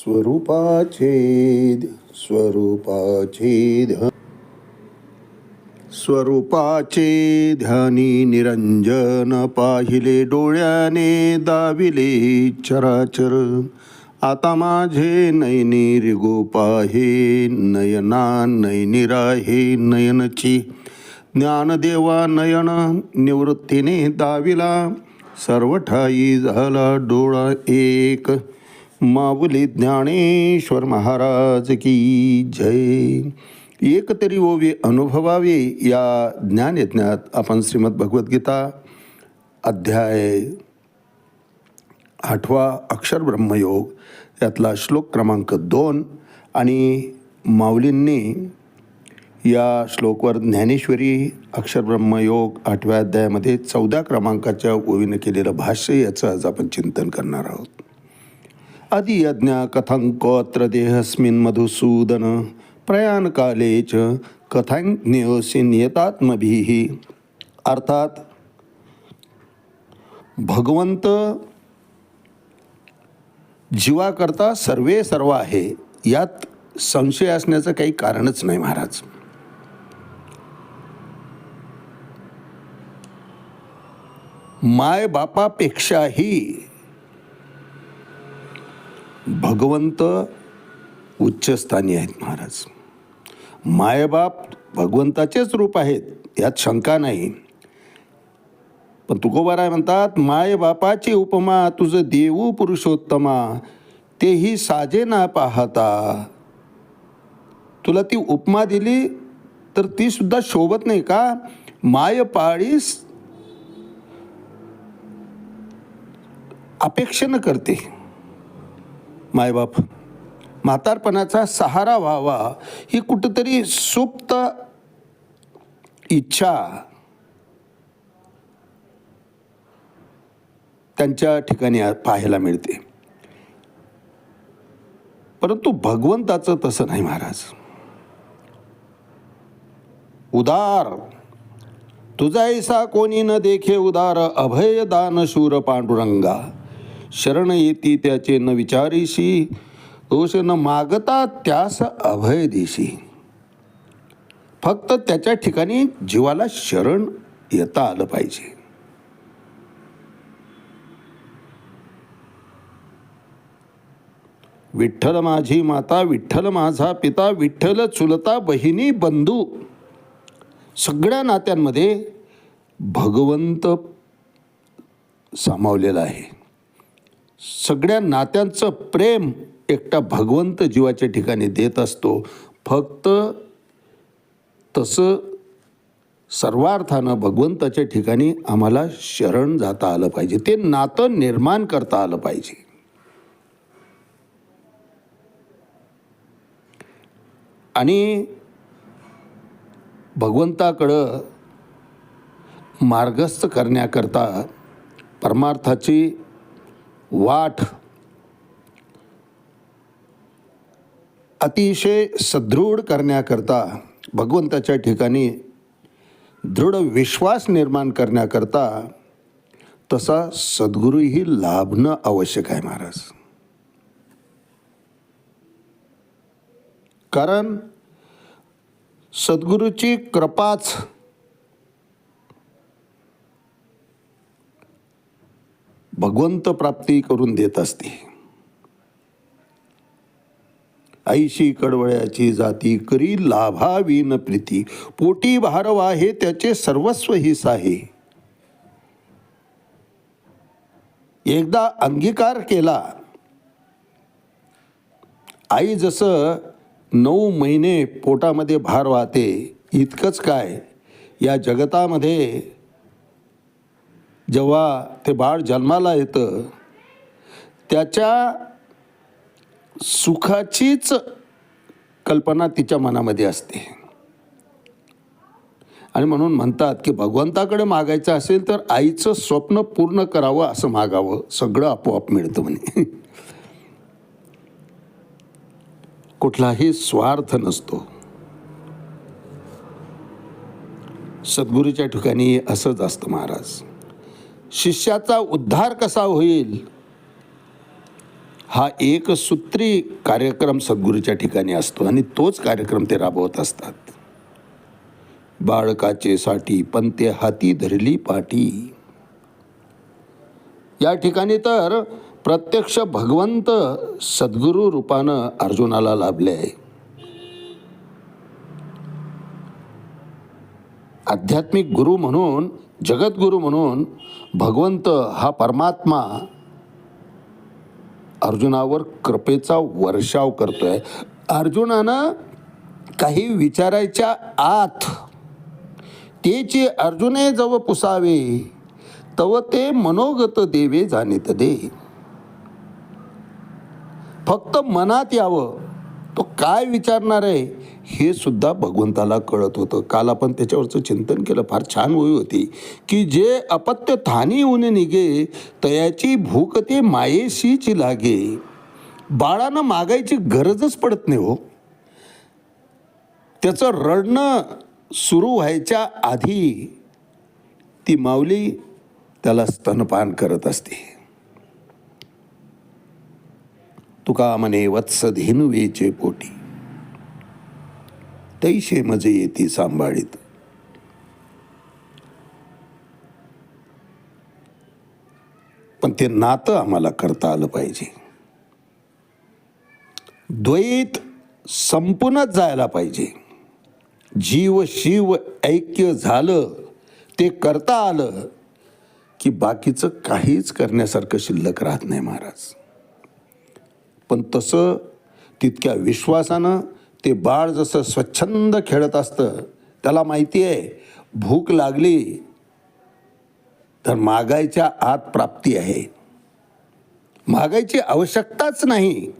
स्वरूपाचे स्वरूपाचे स्वरूपाचे ध्यानी निरंजन पाहिले डोळ्याने दाविले चराचर. आता माझे नयनी रिगोपाहे नयना नयनी राहे नयनची. ज्ञानदेवा नयन निवृत्तीने दाविला सर्व ठाई झाला डोळा एक. माऊली ज्ञानेश्वर महाराज की जय. एक तरी ओवे अनुभवावे या ज्ञानयज्ञात आपण श्रीमद भगवद्गीता अध्याय आठवा अक्षर ब्रह्मयोग यातला श्लोक क्रमांक दोन आणि माऊलींनी या श्लोकवर ज्ञानेश्वरी अक्षर ब्रह्मयोग आठव्या अध्यायामध्ये चौदा क्रमांकाच्या ओवीनं केलेलं भाष्य याचं आज आपण चिंतन करणार आहोत. अधियज्ञ कथंकोत्र देहस्मिन् मधुसूदन प्रयाणकाले च कथाज्ञोऽसि नियतात्मभिः अर्थात भगवंत जीवाकरता सर्वे सर्व आहे यात संशय असण्याचं काही कारणच नाही महाराज. माय बापापेक्षाही भगवंत उच्चस्थानी आहेत महाराज. मायबाप भगवंताचेच रूप आहेत यात शंका नाही. पण तुकोबाराय म्हणतात मायबापाची उपमा तुझं देऊ पुरुषोत्तमा तेही साजे ना पाहता. तुला ती उपमा दिली तर ती सुद्धा शोभत नाही का? माय पाळीस अपेक्षेनं करते. मायबाप. म्हातारपणाचा सहारा व्हावा ही कुठंतरी सुप्त इच्छा. त्यांच्या ठिकाणी पाहायला मिळते. परंतु भगवंताचं तसं नाही महाराज. उदार. तुझा ऐसा कोणी न देखे उदार अभय दान शूर पांडुरंगा. शरण येती त्याचे न विचारीशी दोष न मागता त्यास अभय देशी. फक्त त्याच्या ठिकाणी जीवाला शरण येता आलं पाहिजे. विठ्ठल माझी माता विठ्ठल माझा पिता विठ्ठल चुलता बहिणी बंधू सगळ्या नात्यांमध्ये भगवंत सामावलेला आहे. सगळ्या नात्यांचं प्रेम एकटा भगवंत जीवाच्या ठिकाणी देत असतो. फक्त तसं सर्वार्थानं भगवंताच्या ठिकाणी आम्हाला शरण जाता आलं पाहिजे. ते नातं निर्माण करता आलं पाहिजे. आणि भगवंताकडं मार्गस्थ करण्याकरता परमार्थाची वाट. अतिशय सदृढ करण्याकरता भगवंताच्या ठिकाणी दृढ विश्वास निर्माण करण्याकरता तसा सद्गुरूही लाभणं आवश्यक आहे महाराज. कारण सद्गुरूची कृपाच भगवंत प्राप्ती करून देत असते. ऐशी कडवळ्याची जाती करी लाभावी न प्रीती. पोटी भारवा हे त्याचे सर्वस्व हिस आहे. एकदा अंगीकार केला. आई जसं नऊ महिने पोटामध्ये भार वाहते इतकंच काय या जगतामध्ये जेव्हा ते बाळ जन्माला येतं त्याच्या सुखाचीच कल्पना तिच्या मनामध्ये असते. आणि म्हणून म्हणतात की भगवंताकडे मागायचं असेल तर आईचं स्वप्न पूर्ण करावं असं मागावं. सगळं आपोआप मिळतं म्हणे. कुठलाही स्वार्थ नसतो. सद्गुरूच्या ठिकाणी असंच असतं महाराज. शिष्याचा उद्धार कसा होईल? हा एक सूत्री कार्यक्रम सद्गुरूच्या ठिकाणी असतो आणि तोच कार्यक्रम ते राबवत असतात. बाळकाचे साठी पंते हाती धरली पाटी. या ठिकाणी तर प्रत्यक्ष भगवंत सद्गुरू रूपानं अर्जुनाला लाभले. आहे आध्यात्मिक गुरु म्हणून जगद्गुरू म्हणून भगवंत हा परमात्मा अर्जुनावर कृपेचा वर्षाव करतोय. अर्जुनानं काही विचारायच्या आत तेचे अर्जुने जव पुसावे तव ते मनोगत देवे जाणीत दे. फक्त मनात यावं. तो काय विचारणार आहे? हे सुद्धा भगवंताला कळत होतं. काल आपण त्याच्यावरचं चिंतन केलं. फार छान होई होती की जे अपत्य थानी ऊन निघे तयाची भूक ते मायेशीची लागे. बाळानं मागायची गरजच पडत नाही हो. त्याचं रडणं सुरू व्हायच्या आधी ती माऊली त्याला स्तनपान करत असते. तुका म्हणे वत्स धेनुवेचे पोटी. तैशे मजे येते सांभाळीत. पण ते नातं आम्हाला करता आलं पाहिजे. द्वैत संपूनच जायला पाहिजे. जीव शिव ऐक्य झालं ते करता आलं की बाकीचं काहीच करण्यासारखं शिल्लक राहत नाही महाराज. पण तसं तितक्या विश्वासानं ते बाळ जसं स्वच्छंद खेळत असतं त्याला माहिती आहे भूक लागली तर मागायच्या आत प्राप्ती आहे. मागायची आवश्यकताच नाही.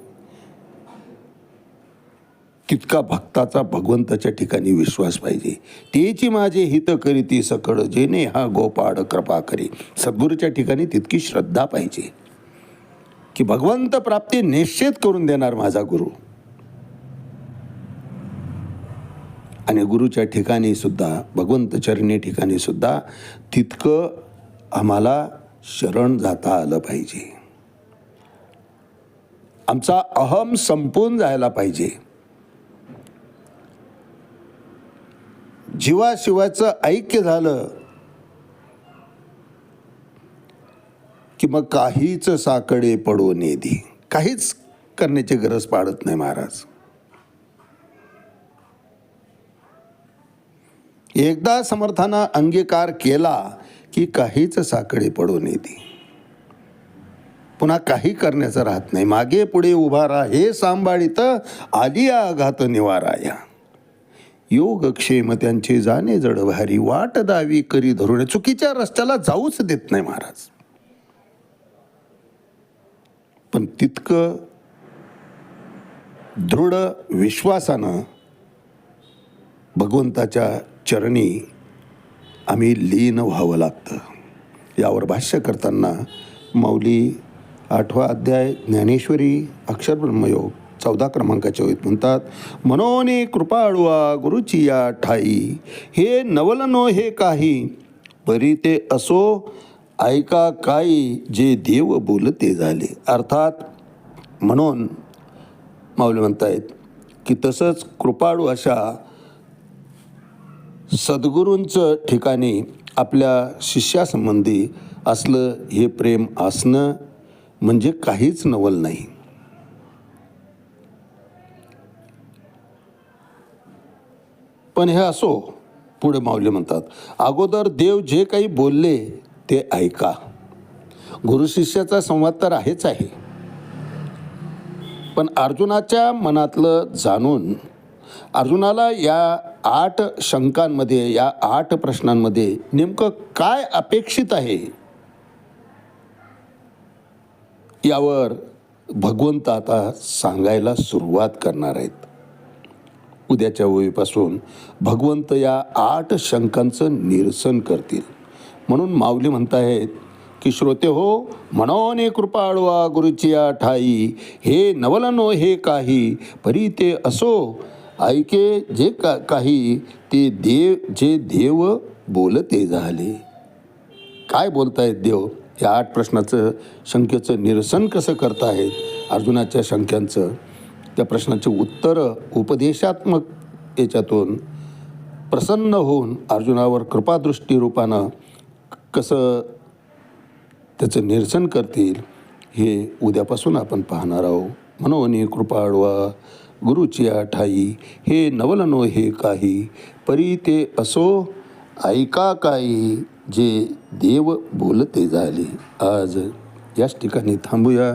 तितका भक्ताचा भगवंताच्या ठिकाणी विश्वास पाहिजे. तेची माझे हित करीती सकळ जेने हा गोपाड कृपा करी. सद्गुरूच्या ठिकाणी तितकी श्रद्धा पाहिजे. की भगवंत प्राप्ती निश्चित करून देणार माझा गुरु. आणि गुरुच्या ठिकाणी सुद्धा भगवंत चरणी ठिकाणी सुद्धा तितकं आम्हाला शरण जाता आलं पाहिजे. आमचा अहम संपून जायला पाहिजे. जीवाशिवाचं ऐक्य झालं की मग काहीच साकडे पडू नेदी काहीच करण्याची गरज पाडत नाही महाराज. एकदा समर्थानं अंगीकार केला की काहीच साकडे पडू नेदी पुन्हा काही करण्याचं राहत नाही. मागे पुढे उभा राहा. हे सांभाळीत आली आघात निवाराया. योगक्षेम त्यांचे जाणे जडभारी. वाट दावी करी धरून. चुकीच्या रस्त्याला जाऊच देत नाही महाराज. पण तितकं दृढ विश्वासानं भगवंताच्या चरणी आम्ही लीन व्हावं लागतं. यावर भाष्य करताना माऊली आठवा अध्याय ज्ञानेश्वरी अक्षर ब्रह्मयोग चौदा क्रमांकाच्या ओळीत म्हणतात मनोने कृपाळुआ गुरुची या ठाई हे नवलनो हे काही परी ते असो ऐका काही जे देव बोलते झाले. अर्थात म्हणून माऊली म्हणतायत की तसंच कृपाळू अशा सद्गुरूंचं ठिकाणी आपल्या शिष्यासंबंधी असलं हे प्रेम असणं म्हणजे काहीच नवल नाही. पण हे असो पुढे माऊली म्हणतात अगोदर देव जे काही बोलले ते ऐका. गुरुशिष्याचा संवाद तर आहेच आहे. पण अर्जुनाच्या मनातलं जाणून अर्जुनाला या आठ शंकांमध्ये या आठ प्रश्नांमध्ये नेमकं काय अपेक्षित आहे? यावर भगवंत आता सांगायला सुरुवात करणार आहेत. उद्याच्या वेळीपासून भगवंत या आठ शंकांचं निरसन करतील. म्हणून माऊली म्हणतायत की श्रोते हो मनोने कृपाळवा गुरुची ठाई हे नवलनो हे काही परी ते असो. ऐके जे का काही ते देव जे देव बोलते झाले. काय बोलतायत देव? या आठ प्रश्नाचं शंकेचं निरसन कसं करतायत अर्जुनाच्या शंक्यांचं. त्या प्रश्नाचे उत्तरं उपदेशात्मक याच्यातून प्रसन्न होऊन अर्जुनावर कृपादृष्टी रूपानं कसं त्याचं निरसन करतील हे उद्यापासून आपण पाहणार आहोत. म्हणून कृपाळवा गुरुची आठाई हे नवलनो हे काही परी ते असो ऐका काही जे देव बोलते झाले. आज याच ठिकाणी थांबूया.